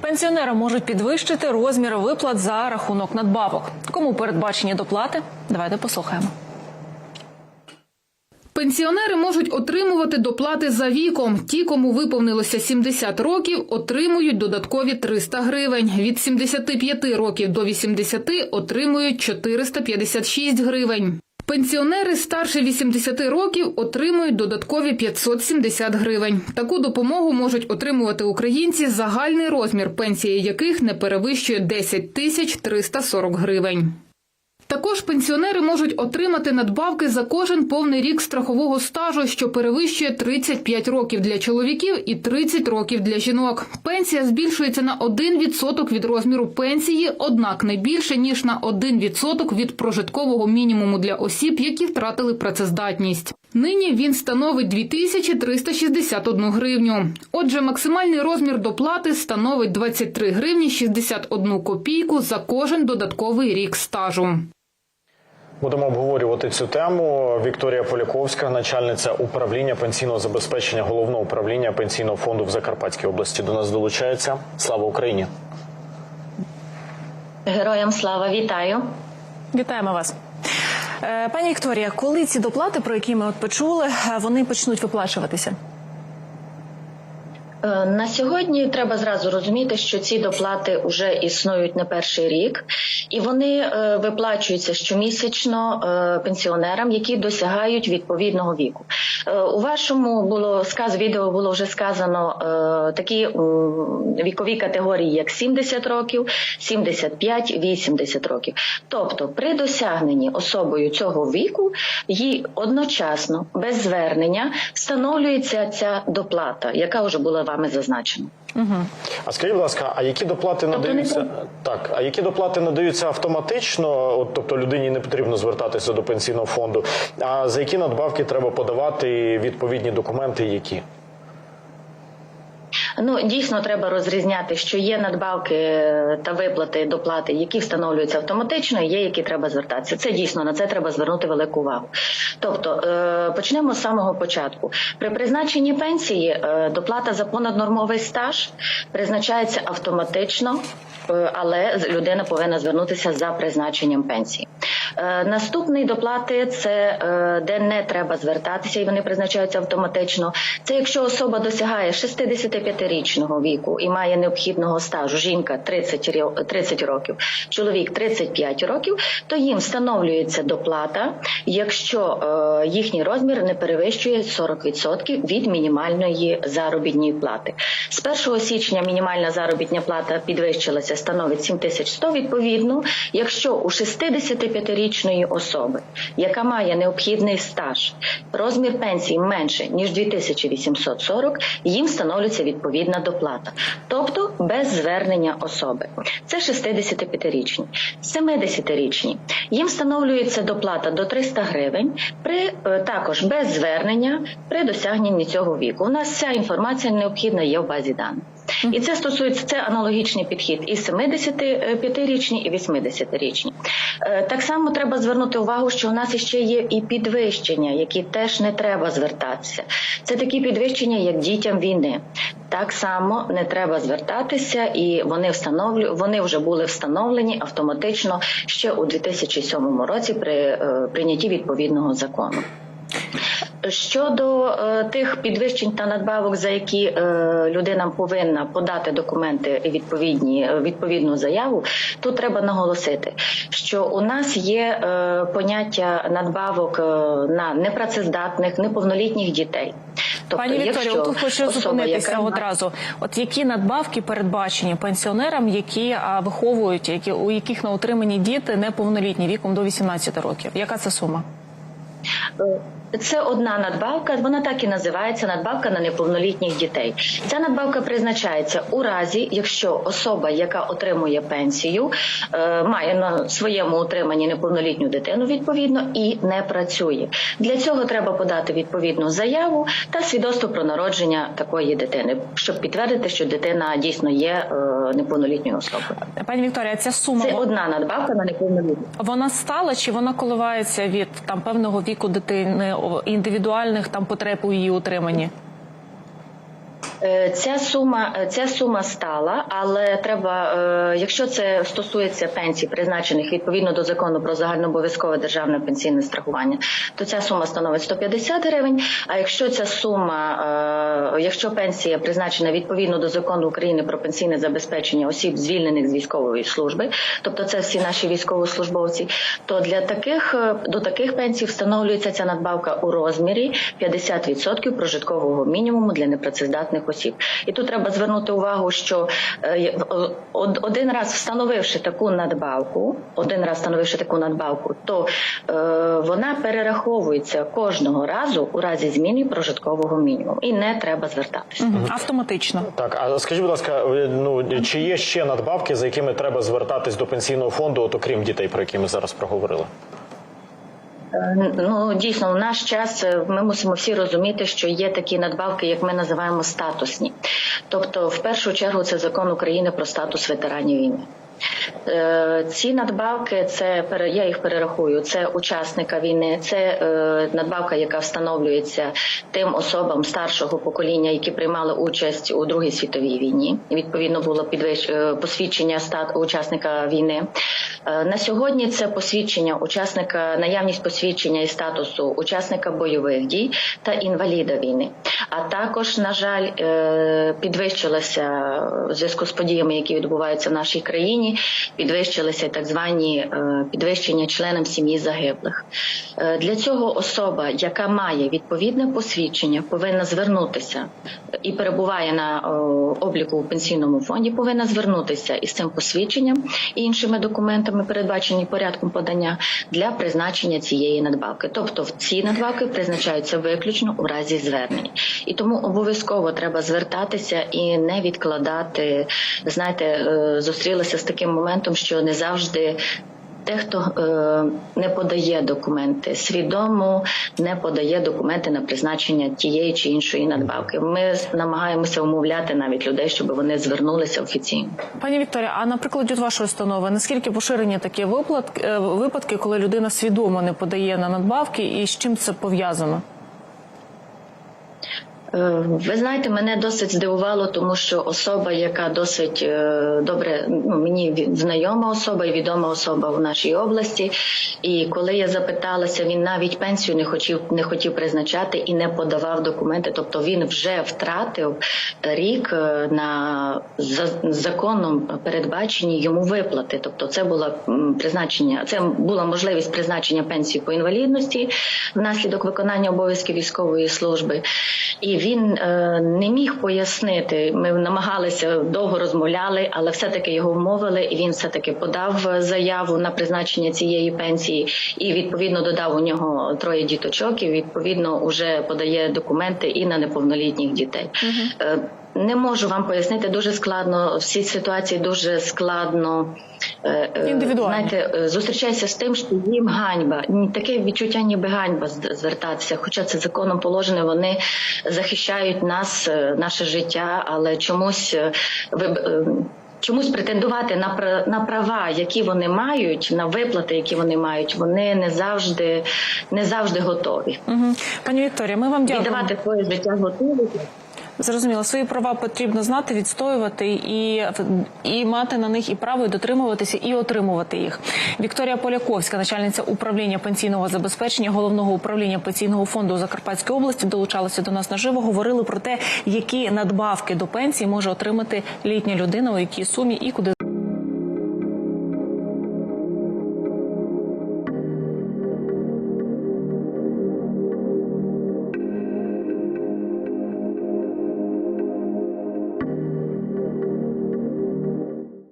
Пенсіонерам можуть підвищити розміри виплат за рахунок надбавок. Кому передбачені доплати? Давайте послухаємо. Пенсіонери можуть отримувати доплати за віком. Ті, кому виповнилося 70 років, отримують додаткові 300 гривень. Від 75 років до 80 отримують 456 гривень. Пенсіонери старше 80 років отримують додаткові 570 гривень. Таку допомогу можуть отримувати українці, загальний розмір пенсії яких не перевищує 10 тисяч 340 гривень. Також пенсіонери можуть отримати надбавки за кожен повний рік страхового стажу, що перевищує 35 років для чоловіків і 30 років для жінок. Пенсія збільшується на 1% від розміру пенсії, однак не більше ніж на 1% від прожиткового мінімуму для осіб, які втратили працездатність. Нині він становить 2361 гривню. Отже, максимальний розмір доплати становить 23 гривні 61 копійку за кожен додатковий рік стажу. Будемо обговорювати цю тему. Вікторія Поляковська, начальниця управління пенсійного забезпечення головного управління пенсійного фонду в Закарпатській області, до нас долучається. Слава Україні! Героям слава вітаю. Вітаємо вас. Е, Пані Вікторія, коли ці доплати, про які ми от почули, е, вони почнуть виплачуватися? Е, На сьогодні треба зразу розуміти, що ці доплати вже існують не перший рік, і вони е, виплачуються щомісячно е, пенсіонерам, які досягають відповідного віку. У вашому було сказ відео було вже сказано такі вікові категорії, як 70 років, 75, 80 років. Тобто, при досягненні особою цього віку їй одночасно без звернення встановлюється ця доплата, яка вже була вами Угу. А скажіть, будь ласка, а які доплати Тобто надаються? не- Так, а які доплати надаються автоматично? От, тобто людині не потрібно звертатися до пенсійного фонду. А за які надбавки треба подавати відповідні документи? Які? Ну дійсно треба розрізняти, що є надбавки е, та виплати доплати, які встановлюються автоматично, і є які треба звертатися. Це дійсно на це треба звернути велику увагу. Тобто е, почнемо з самого початку. При призначенні пенсії е, доплата за понаднормовий стаж призначається автоматично. Але людина повинна звернутися за призначенням пенсії. Е, Наступний доплати це е, де не треба звертатися, і вони призначаються автоматично. Це якщо особа досягає 65-річного віку і має необхідного стажу, жінка 30, 30 років, чоловік 35 років, то їм встановлюється доплата, якщо е, їхній розмір не перевищує 40% від мінімальної заробітної плати. З 1 січня мінімальна заробітня плата підвищилася, становить 7100 відповідно. Якщо у 65-річної особи, яка має необхідний стаж, розмір пенсії менше ніж 2840, їм встановлюється відповідна доплата, тобто без звернення особи. Це 65-річні. 70-річні їм встановлюється доплата до 300 гривень при е, також без звернення при досягненні цього віку. У нас вся інформація необхідна є в базі даних. І це стосується це аналогічний підхід і 75-річні, і 80-річні. Е, Так само треба звернути увагу, що у нас ще є і підвищення, які теж не треба звертатися. Це такі підвищення, як дітям війни. Так само не треба звертатися, і вони встановлю, вони вже були встановлені автоматично ще у 2007 році при е, прийнятті відповідного закону. Щодо е, тих підвищень та надбавок, за які е, людина повинна подати документи і відповідні е, відповідну заяву, тут треба наголосити, що у нас є е, поняття надбавок е, на непрацездатних, неповнолітніх дітей. Тобто, Пані Вікторія, тут хочу зупинитися яка- одразу. От які надбавки передбачені пенсіонерам, які а, виховують, які у яких на утриманні діти неповнолітні віком до 18 років? Яка це сума? Це одна надбавка, вона так і називається надбавка на неповнолітніх дітей. Ця надбавка призначається у разі, якщо особа, яка отримує пенсію, е, має на своєму утриманні неповнолітню дитину відповідно і не працює. Для цього треба подати відповідну заяву та свідоцтво про народження такої дитини, щоб підтвердити, що дитина дійсно є е, неповнолітньою особою. Пані Вікторія, ця сума Це одна надбавка на неповнолітніх. вона стала чи вона коливається від там певного віку дитини, індивідуальних там потреб у її утриманні? Е, Ця сума, е, ця сума стала, але треба, е, якщо це стосується пенсій, призначених відповідно до закону про загальнообов'язкове державне пенсійне страхування, то ця сума становить 150 гривень. А якщо ця сума, якщо пенсія призначена відповідно до закону України про пенсійне забезпечення осіб, звільнених з військової служби, тобто це всі наші військовослужбовці, то для таких до таких пенсій встановлюється ця надбавка у розмірі 50% прожиткового мінімуму для непрацездатних осіб. І тут треба звернути увагу, що е, од- один раз встановивши таку надбавку, один раз встановивши таку надбавку, то е, вона перераховується кожного разу у разі зміни прожиткового мінімуму, і не треба звертатися. Мгм. Автоматично. Так, а скажіть, будь ласка, ну чи є ще надбавки, за якими треба звертатись до пенсійного фонду, от окрім дітей, про які ми зараз проговорили? Е, Ну дійсно, в наш час е, ми мусимо всі розуміти, що є такі надбавки, як ми називаємо статусні. Тобто, в першу чергу, це закон України про статус ветеранів війни. Е, Ці надбавки, це я їх перерахую. Це учасника війни, це е, надбавка, яка встановлюється тим особам старшого покоління, які приймали участь у Другій світовій війні. Відповідно, було підвищ... е, посвідчення стат учасника війни. На сьогодні це посвідчення учасника, наявність посвідчення і статусу учасника бойових дій та інваліда війни. А також, на жаль, підвищилося в зв'язку з подіями, які відбуваються в нашій країні. Підвищилися так звані е, підвищення членам сім'ї загиблих. Е, Для цього особа, яка має відповідне посвідчення, повинна звернутися і перебуває на е, обліку у пенсійному фонді, повинна звернутися із цим посвідченням і іншими документами, передбачені порядком подання для призначення цієї надбавки. Тобто, ці надбавки призначаються виключно у разі звернення, і тому обов'язково треба звертатися і не відкладати. Знаєте, зустрілася з таким моментом, що не завжди. Дехто е, не подає документи, свідомо не подає документи на призначення тієї чи іншої надбавки. Ми намагаємося умовляти навіть людей, щоб вони звернулися офіційно. Пані Вікторія, а на прикладі вашої установи, наскільки поширені такі виплат, е, випадки, коли людина свідомо не подає на надбавки, і з чим це пов'язано? Е, Ви знаєте, мене досить здивувало, тому що особа, яка досить е, добре ну мені знайома особа і відома особа в нашій області. І коли я запиталася, він навіть пенсію не хотів не хотів призначати і не подавав документи. Тобто він вже втратив рік е, на за законом передбачені йому виплати. Тобто, це було призначення, це була можливість призначення пенсії по інвалідності внаслідок виконання обов'язків військової служби. І він е, не міг пояснити. Ми намагалися довго розмовляли, але все-таки його вмовили, і він все-таки подав е, заяву на призначення цієї пенсії. І відповідно додав у нього троє діточок. І відповідно вже подає документи і на неповнолітніх дітей. Е, Не можу вам пояснити дуже складно. Всі ситуації дуже складно. е, е, Індивідуально. Знаєте, е, зустрічаюся з тим, що їм ганьба. Таке відчуття, ніби ганьба звертатися. Хоча це законом положено, вони захищають нас, наше життя, але чомусь Чомусь претендувати на на права, які вони мають, на виплати, які вони мають, вони не завжди не завжди готові. Угу. Пані Вікторія, ми вам дякуємо. Віддавати своє життя готові. Зрозуміло, свої права потрібно знати, відстоювати і, і мати на них і право і дотримуватися, і отримувати їх. Вікторія Поляковська, начальниця управління пенсійного забезпечення головного управління пенсійного фонду у Закарпатській області, долучалася до нас наживо. Говорили про те, які надбавки до пенсії може отримати літня людина, у якій сумі і куди.